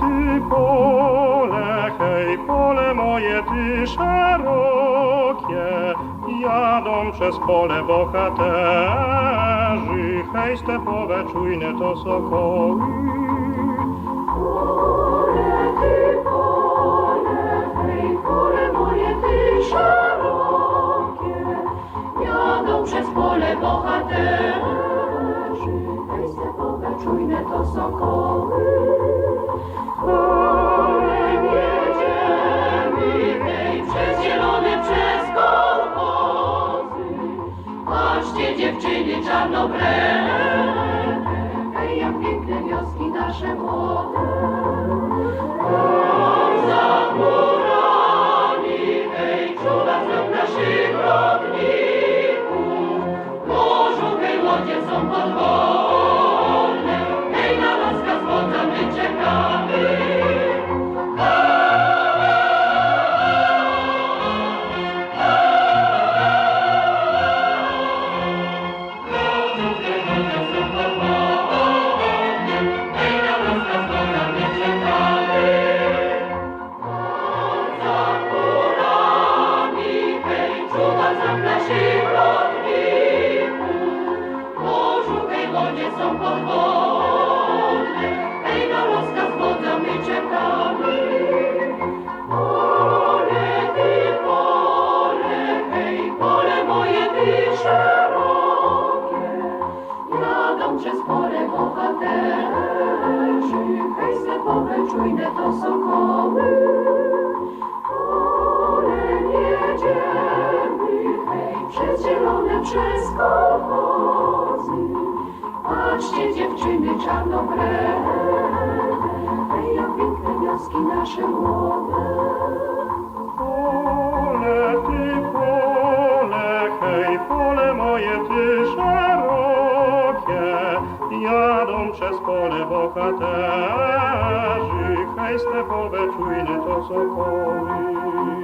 ty pole, hej, pole moje ty szerokie, jadą przez pole bohaterzy, hej, stepowe czujne to sokoły. Pole, ty pole, hej, pole moje ty szerokie, jadą przez pole bohaterzy, hej, stepowe czujne to sokoły. Dziewczyny czarnobrędne, hej, jak piękne wioski nasze młode. Czujne to sokoły. Polem jedziemy, hej, przez zielone, przez kolchozy. Patrzcie dziewczyny czarnobrędne, hej, jak piękne wioski nasze młode. Pole, ty pole, hej, pole moje, ty szerokie, jadą przez pole bohaterzy, hej, stepowe czujne to sokoły.